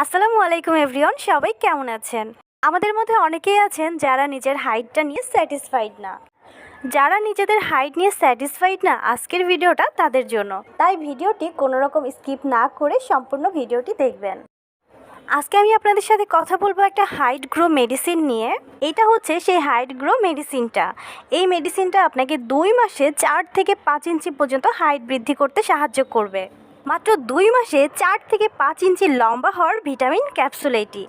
আসসালামু আলাইকুম এভরিওয়ান, সবাই কেমন আছেন? আমাদের মধ্যে অনেকেই আছেন যারা নিজের হাইটটা নিয়ে স্যাটিসফাইড না। যারা নিজেদের হাইট নিয়ে স্যাটিসফাইড না আজকের ভিডিওটা তাদের জন্য। তাই ভিডিওটি কোনো রকম স্কিপ না করে সম্পূর্ণ ভিডিওটি দেখবেন। আজকে আমি আপনাদের সাথে কথা বলব একটা হাইট গ্রো মেডিসিন নিয়ে। এটা হচ্ছে সেই হাইট গ্রো মেডিসিনটা। এই মেডিসিনটা আপনাকে দুই মাসে চার থেকে পাঁচ ইঞ্চি পর্যন্ত হাইট বৃদ্ধি করতে সাহায্য করবে। মাত্র দুই মাসে চার থেকে পাঁচ ইঞ্চি লম্বা হওয়ার ভিটামিন ক্যাপসুল এটি।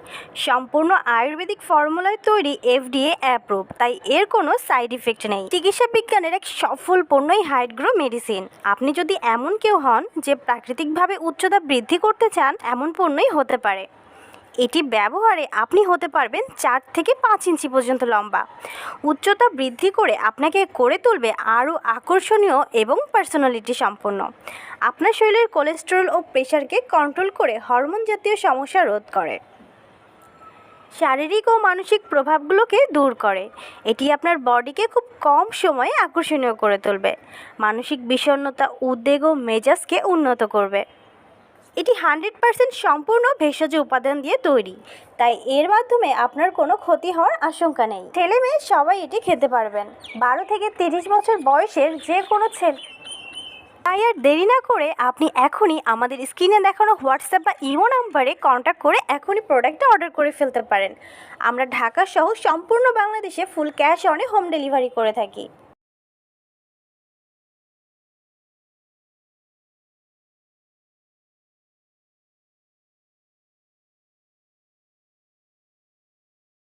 সম্পূর্ণ আয়ুর্বেদিক ফর্মুলায় তৈরি এফডিএ অ্যাপ্রুভ, তাই এর কোনো সাইড ইফেক্ট নেই। চিকিৎসা বিজ্ঞানের এক সফল পণ্যই হাইট গ্রো মেডিসিন। আপনি যদি এমন কেউ হন যে প্রাকৃতিকভাবে উচ্চতা বৃদ্ধি করতে চান, এমন পণ্যই হতে পারে। এটি ব্যবহারে আপনি হতে পারবেন চার থেকে পাঁচ ইঞ্চি পর্যন্ত লম্বা। উচ্চতা বৃদ্ধি করে আপনাকে করে তুলবে আরও আকর্ষণীয় এবং পার্সোনালিটি সম্পন্ন। আপনার শরীরের কোলেস্টেরল ও প্রেশারকে কন্ট্রোল করে হরমোন জাতীয় সমস্যা রোধ করে। শারীরিক ও মানসিক প্রভাবগুলোকে দূর করে। এটি আপনার বডিকে খুব কম সময়ে আকর্ষণীয় করে তুলবে। মানসিক বিষণ্ণতা, উদ্বেগ ও মেজাজকে উন্নত করবে। এটি হান্ড্রেড পার্সেন্ট সম্পূর্ণ ভেষজ উপাদান দিয়ে তৈরি। তাই এর মাধ্যমে আপনার কোনো ক্ষতি হওয়ার আশঙ্কা নেই। ছেলে মেয়ে সবাই এটি খেতে পারবেন। বারো থেকে তিরিশ বছর বয়সের যে কোনো ছেলে। তাই আর দেরি না করে আপনি এখনই আমাদের স্ক্রিনে দেখানো হোয়াটসঅ্যাপ বা ইমো নাম্বারে কন্ট্যাক্ট করে এখনই প্রোডাক্টটা অর্ডার করে ফেলতে পারেন। আমরা ঢাকা সহ সম্পূর্ণ বাংলাদেশে full cash on home delivery করে থাকি।